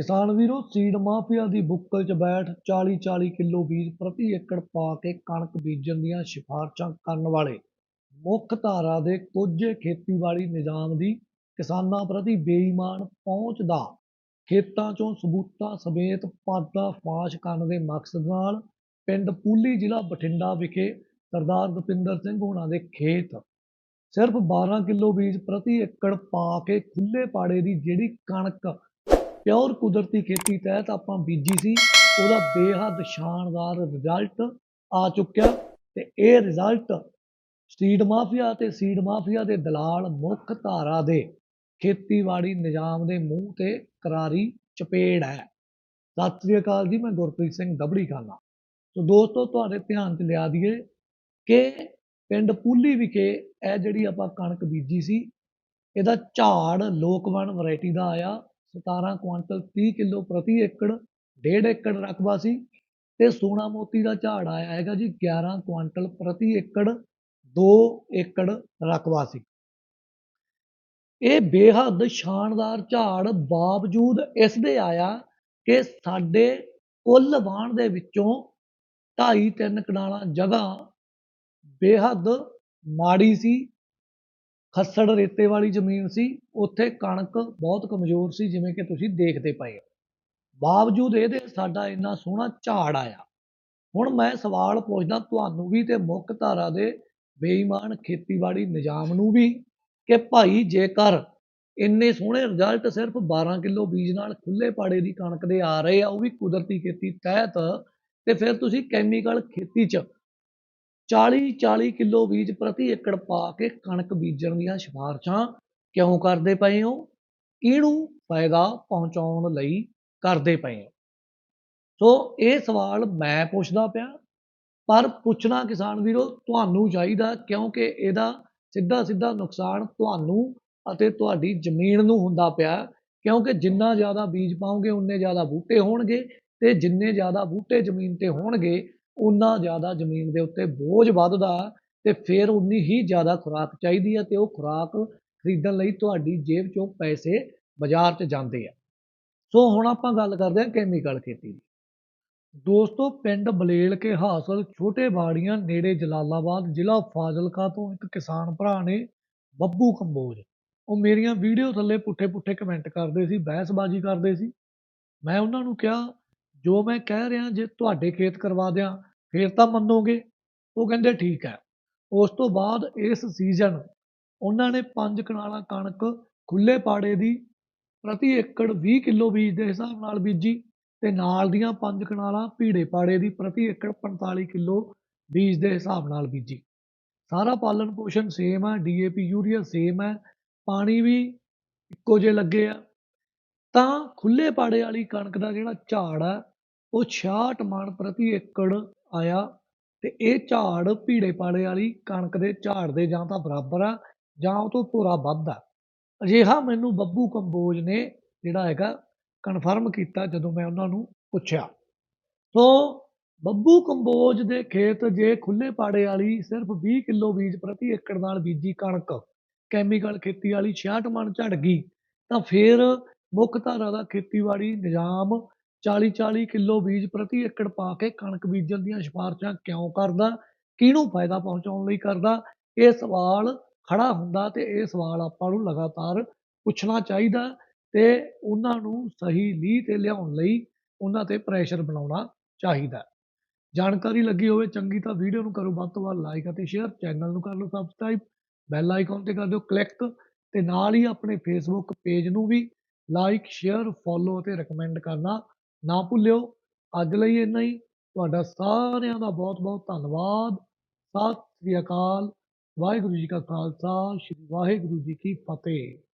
ਕਿਸਾਨ ਵੀਰੋ seed mafia ਦੀ ਬੁੱਕਲ 'ਚ ਬੈਠ 40-40 ਕਿਲੋ ਬੀਜ ਪ੍ਰਤੀ ਏਕੜ ਪਾ ਕੇ ਕਣਕ ਬੀਜਣ ਦੀਆਂ ਸਿਫਾਰਸ਼ਾਂ ਕਰਨ ਵਾਲੇ ਮੁੱਖ ਧਾਰਾ ਦੇ ਕੋਝੇ ਖੇਤੀਬਾੜੀ ਨਿਜ਼ਾਮ ਦੀ ਕਿਸਾਨਾਂ ਪ੍ਰਤੀ ਬੇਈਮਾਨ ਪਹੁੰਚ ਦਾ ਖੇਤਾਂ 'ਚੋਂ ਸਬੂਤਾਂ ਸਮੇਤ ਪਾਦਾ ਫਾਸ਼ ਕਰਨ ਦੇ ਮਕਸਦ ਨਾਲ ਪਿੰਡ ਪੂਲੀ ਜ਼ਿਲ੍ਹਾ ਬਠਿੰਡਾ ਵਿਖੇ ਸਰਦਾਰ ਦਪਿੰਦਰ ਸਿੰਘ ਹੋਣਾ ਦੇ ਖੇਤ। ਸਿਰਫ 12 ਕਿਲੋ ਬੀਜ ਪ੍ਰਤੀ ਏਕੜ ਪਾ ਕੇ ਖੁੱਲੇ ਪਾੜੇ ਦੀ ਜਿਹੜੀ ਕਣਕ ਪਿਓਰ ਕੁਦਰਤੀ ਖੇਤੀ ਤਹਿਤ ਆਪਾਂ ਬੀਜੀ ਸੀ, ਉਹਦਾ ਬੇਹੱਦ ਸ਼ਾਨਦਾਰ ਰਿਜ਼ਲਟ ਆ ਚੁੱਕਿਆ ਤੇ ਇਹ ਰਿਜ਼ਲਟ ਸੀਡ ਮਾਫੀਆ ਤੇ ਸੀਡ ਮਾਫੀਆ ਦੇ ਦਲਾਲ ਮੁੱਖ ਧਾਰਾ ਦੇ ਖੇਤੀਬਾੜੀ ਨਿਜ਼ਾਮ ਦੇ ਮੂੰਹ ਤੇ ਕਰਾਰੀ ਚਪੇੜ ਹੈ। ਸਤਿ ਸ੍ਰੀ ਅਕਾਲ ਜੀ, ਮੈਂ ਗੁਰਪ੍ਰੀਤ ਸਿੰਘ ਦਬੜੀ ਖਾਨਾ ਸੋ ਦੋਸਤੋ, ਤੁਹਾਡੇ ਧਿਆਨ 'ਚ ਲਿਆ ਦਈਏ ਕਿ ਪਿੰਡ ਪੂਲੀ ਵਿਖੇ ਇਹ ਜਿਹੜੀ ਆਪਾਂ ਕਣਕ ਬੀਜੀ ਸੀ, ਇਹਦਾ ਝਾੜ ਲੋਕਵਣ ਵੈਰਾਈਟੀ ਦਾ ਆਇਆ। 17 ਕੁਇੰਟਲ 30 ਕਿਲੋ ਪ੍ਰਤੀ ਏਕੜ, ਡੇਢ ਏਕੜ ਰਕਬਾ ਸੀ ਤੇ ਸੋਨਾ ਮੋਤੀ ਦਾ ਝਾੜ ਆਇਆ ਹੈਗਾ ਜੀ 11 ਕੁਇੰਟਲ ਪ੍ਰਤੀ ਏਕੜ 2 ਏਕੜ ਰਕਬਾ ਸੀ। ਇਹ ਬੇਹੱਦ ਸ਼ਾਨਦਾਰ ਝਾੜ ਬਾਵਜੂਦ ਇਸ ਦੇ ਆਇਆ ਕਿ ਸਾਡੇ ਕੁੱਲ ਵਾਣ ਦੇ ਵਿੱਚੋਂ 2.5 3 ਕਨਾਲਾਂ ਜਗ੍ਹਾ ਬੇਹੱਦ ਮਾੜੀ ਸੀ ਖੱਸੜ ਰੇਤੇ ਵਾਲੀ ਜ਼ਮੀਨ ਸੀ, ਉੱਥੇ ਕਣਕ ਬਹੁਤ ਕਮਜ਼ੋਰ ਸੀ, ਜਿਵੇਂ ਕਿ ਤੁਸੀਂ ਦੇਖਦੇ ਪਏ ਹੋ। ਬਾਵਜੂਦ ਇਹਦੇ ਸਾਡਾ ਇੰਨਾ ਸੋਹਣਾ ਝਾੜ ਆਇਆ। ਹੁਣ ਮੈਂ ਸਵਾਲ ਪੁੱਛਦਾ ਤੁਹਾਨੂੰ ਵੀ ਤੇ ਮੁੱਖ ਧਾਰਾ ਦੇ ਬੇਈਮਾਨ ਖੇਤੀਬਾੜੀ ਨਿਜ਼ਾਮ ਨੂੰ ਵੀ ਕਿ ਭਾਈ ਜੇਕਰ ਇੰਨੇ ਸੋਹਣੇ ਰਿਜ਼ਲਟ ਸਿਰਫ 12 ਕਿਲੋ ਬੀਜ ਨਾਲ ਖੁੱਲੇ ਪਾੜੇ ਦੀ ਕਣਕ ਦੇ ਆ ਰਹੇ ਆ, ਉਹ ਵੀ ਕੁਦਰਤੀ ਖੇਤੀ ਤਹਿਤ, ਤੇ ਫਿਰ ਤੁਸੀਂ ਕੈਮੀਕਲ ਖੇਤੀ 'ਚ 40-40 ਕਿਲੋ ਬੀਜ ਪ੍ਰਤੀ ਏਕੜ ਪਾ ਕੇ ਕਣਕ ਬੀਜਣ ਦੀਆਂ ਸਿਫਾਰਸ਼ਾਂ ਕਿਉਂ ਕਰਦੇ ਪਏ ਹੋ? ਕਿਹਨੂੰ ਫਾਇਦਾ ਪਹੁੰਚਾਉਣ ਲਈ ਕਰਦੇ ਪਏ ਹੋ? ਸੋ ਇਹ ਸਵਾਲ ਮੈਂ ਪੁੱਛਦਾ ਪਿਆ, ਪਰ ਪੁੱਛਣਾ ਕਿਸਾਨ ਵੀਰੋ, ਤੁਹਾਨੂੰ ਚਾਹੀਦਾ ਕਿਉਂਕਿ ਇਹਦਾ ਸਿੱਧਾ ਸਿੱਧਾ ਨੁਕਸਾਨ ਤੁਹਾਨੂੰ ਅਤੇ ਤੁਹਾਡੀ ਜ਼ਮੀਨ ਨੂੰ ਹੁੰਦਾ ਪਿਆ, ਕਿਉਂਕਿ ਜਿੰਨਾ ਜ਼ਿਆਦਾ ਬੀਜ ਪਾਓਗੇ, ਉਨੇ ਜ਼ਿਆਦਾ ਬੂਟੇ ਹੋਣਗੇ ਤੇ ਜਿੰਨੇ ਜ਼ਿਆਦਾ ਬੂਟੇ ਜ਼ਮੀਨ ਤੇ ਹੋਣਗੇ ਉਨਾ ਜ਼ਿਆਦਾ ਜ਼ਮੀਨ ਦੇ ਉੱਤੇ ਬੋਝ ਵੱਧਦਾ ਤੇ ਫਿਰ ਉਨੀ ਹੀ ਜ਼ਿਆਦਾ ਖੁਰਾਕ ਚਾਹੀਦੀ ਹੈ ਤੇ ਉਹ ਖੁਰਾਕ ਖਰੀਦਣ ਲਈ ਤੁਹਾਡੀ ਜੇਬ ਚੋਂ ਪੈਸੇ ਬਾਜ਼ਾਰ 'ਚ ਜਾਂਦੇ ਆ। ਸੋ ਹੁਣ ਆਪਾਂ ਗੱਲ ਕਰਦੇ ਹਾਂ ਕੈਮੀਕਲ ਖੇਤੀ ਦੀ। ਦੋਸਤੋ, ਪਿੰਡ ਬਲੇਲ ਕੇ ਹਾਸਲ ਛੋਟੇ ਬਾੜੀਆਂ ਨੇੜੇ ਜਲਾਲਾਬਾਦ ਜ਼ਿਲ੍ਹਾ ਫਾਜ਼ਿਲਕਾ ਤੋਂ ਇੱਕ ਕਿਸਾਨ ਭਰਾ ਨੇ ਬੱਬੂ ਕੰਬੋਜ। ਉਹ ਮੇਰੀਆਂ ਵੀਡੀਓ ਥੱਲੇ ਪੁੱਠੇ ਪੁੱਠੇ ਕਮੈਂਟ ਕਰਦੇ ਸੀ, ਬਹਿਸਬਾਜ਼ੀ ਕਰਦੇ ਸੀ। ਮੈਂ ਉਹਨਾਂ ਨੂੰ ਕਿਹਾ ਜੋ ਮੈਂ ਕਹਿ ਰਿਹਾ, ਜੇ ਤੁਹਾਡੇ ਖੇਤ ਕਰਵਾ ਦਿਆਂ, ਫੇਰ ਤਾਂ ਮੰਨੋਗੇ? ਉਹ ਕਹਿੰਦੇ ਠੀਕ ਹੈ। ਉਸ ਤੋਂ ਬਾਅਦ ਇਸ ਸੀਜ਼ਨ ਉਹਨਾਂ ਨੇ 5 ਕਨਾਲਾਂ ਕਣਕ ਖੁੱਲੇ ਪਾੜੇ ਦੀ, ਪ੍ਰਤੀ ਏਕੜ 20 ਕਿਲੋ ਬੀਜ ਦੇ ਹਿਸਾਬ ਨਾਲ ਬੀਜੀ ਤੇ ਨਾਲ ਦੀਆਂ 5 ਕਨਾਲਾਂ ਭੀੜੇ ਪਾੜੇ ਦੀ ਪ੍ਰਤੀ ਏਕੜ 45 ਕਿਲੋ ਬੀਜ ਦੇ ਹਿਸਾਬ ਨਾਲ ਬੀਜੀ। ਸਾਰਾ ਪਾਲਣ ਪੋਸ਼ਣ ਸੇਮ ਹੈ ਡੀਏਪੀ ਯੂਰੀਆ ਸੇਮ ਹੈ, ਪਾਣੀ ਵੀ ਇੱਕੋ ਜਿਹੇ ਲੱਗੇ ਆ। ਤਾਂ ਖੁੱਲੇ ਪਾੜੇ ਵਾਲੀ ਕਣਕ ਦਾ ਜਿਹੜਾ ਝਾੜ ਆ ਉਹ 66 ਮਣ ਪ੍ਰਤੀ ਏਕੜ ਆਇਆ ਤੇ ਇਹ ਝਾੜ ਭੀੜੇ ਪਾੜੇ ਵਾਲੀ ਕਣਕ ਦੇ ਝਾੜ ਦੇ ਜਾਂ ਤਾਂ ਬਰਾਬਰ ਆ ਜਾਂ ਉਹ ਤੋਂ ਥੋੜਾ ਵੱਧ ਆ। ਅਜਿਹਾ ਮੈਨੂੰ ਬੱਬੂ ਕੰਬੋਜ ਨੇ ਜਿਹੜਾ ਹੈਗਾ ਕਨਫਰਮ ਕੀਤਾ ਜਦੋਂ ਮੈਂ ਉਹਨਾਂ ਨੂੰ ਪੁੱਛਿਆ। ਸੋ ਬੱਬੂ ਕੰਬੋਜ ਦੇ ਖੇਤ ਜੇ ਖੁੱਲੇ ਪਾੜੇ ਵਾਲੀ ਸਿਰਫ 20 ਕਿਲੋ ਬੀਜ ਪ੍ਰਤੀ ਏਕੜ ਨਾਲ ਬੀਜੀ ਕਣਕ ਕੈਮੀਕਲ ਖੇਤੀ ਵਾਲੀ 66 ਮਣ ਝੜ ਗਈ, ਤਾਂ ਫਿਰ ਮੁੱਖ ਧਾਰਾ ਦਾ ਖੇਤੀਬਾੜੀ ਨਿਜ਼ਾਮ 40-40 ਕਿਲੋ ਬੀਜ ਪ੍ਰਤੀ ਏਕੜ ਪਾ ਕੇ ਕਣਕ ਬੀਜਣ ਦੀਆਂ ਸਿਫਾਰਸ਼ਾਂ ਕਿਉਂ ਕਰਦਾ? ਕਿਹਨੂੰ ਫਾਇਦਾ ਪਹੁੰਚਾਉਣ ਲਈ ਕਰਦਾ? ਇਹ ਸਵਾਲ ਖੜਾ ਹੁੰਦਾ ਤੇ ਇਹ ਸਵਾਲ ਆਪਾਂ ਨੂੰ ਲਗਾਤਾਰ ਪੁੱਛਣਾ ਚਾਹੀਦਾ ਤੇ ਉਹਨਾਂ ਨੂੰ ਸਹੀ ਲੀਹ ਤੇ ਲਿਆਉਣ ਲਈ ਉਹਨਾਂ ਤੇ ਪ੍ਰੈਸ਼ਰ ਬਣਾਉਣਾ ਚਾਹੀਦਾ। ਜਾਣਕਾਰੀ ਲੱਗੀ ਹੋਵੇ ਚੰਗੀ ਤਾਂ ਵੀਡੀਓ ਨੂੰ ਕਰੋ, ਵੱਧ ਤੋਂ ਵੱਧ ਲਾਈਕ ਅਤੇ ਸ਼ੇਅਰ ਚੈਨਲ ਨੂੰ ਕਰ ਲਓ ਸਬਸਕ੍ਰਾਈਬ ਬੈਲ ਆਈਕਨ ਤੇ ਕਰ ਦਿਓ ਕਲਿੱਕ ਤੇ ਨਾਲ ਹੀ ਆਪਣੇ ਫੇਸਬੁੱਕ ਪੇਜ ਨੂੰ ਵੀ ਲਾਈਕ ਸ਼ੇਅਰ ਫੋਲੋ ਅਤੇ ਰეკਮੈਂਡ ਕਰਨਾ ਨਾ ਭੁੱਲਿਓ। ਅੱਜ ਲਈ ਇੰਨਾ ਹੀ। ਤੁਹਾਡਾ ਸਾਰਿਆਂ ਦਾ ਬਹੁਤ ਬਹੁਤ ਧੰਨਵਾਦ। ਸਤਿ ਸ੍ਰੀ ਅਕਾਲ। ਵਾਹਿਗੁਰੂ ਜੀ ਕਾ ਖਾਲਸਾ। ਸ੍ਰੀ ਵਾਹਿਗੁਰੂ ਜੀ ਕੀ ਫਤਿਹ।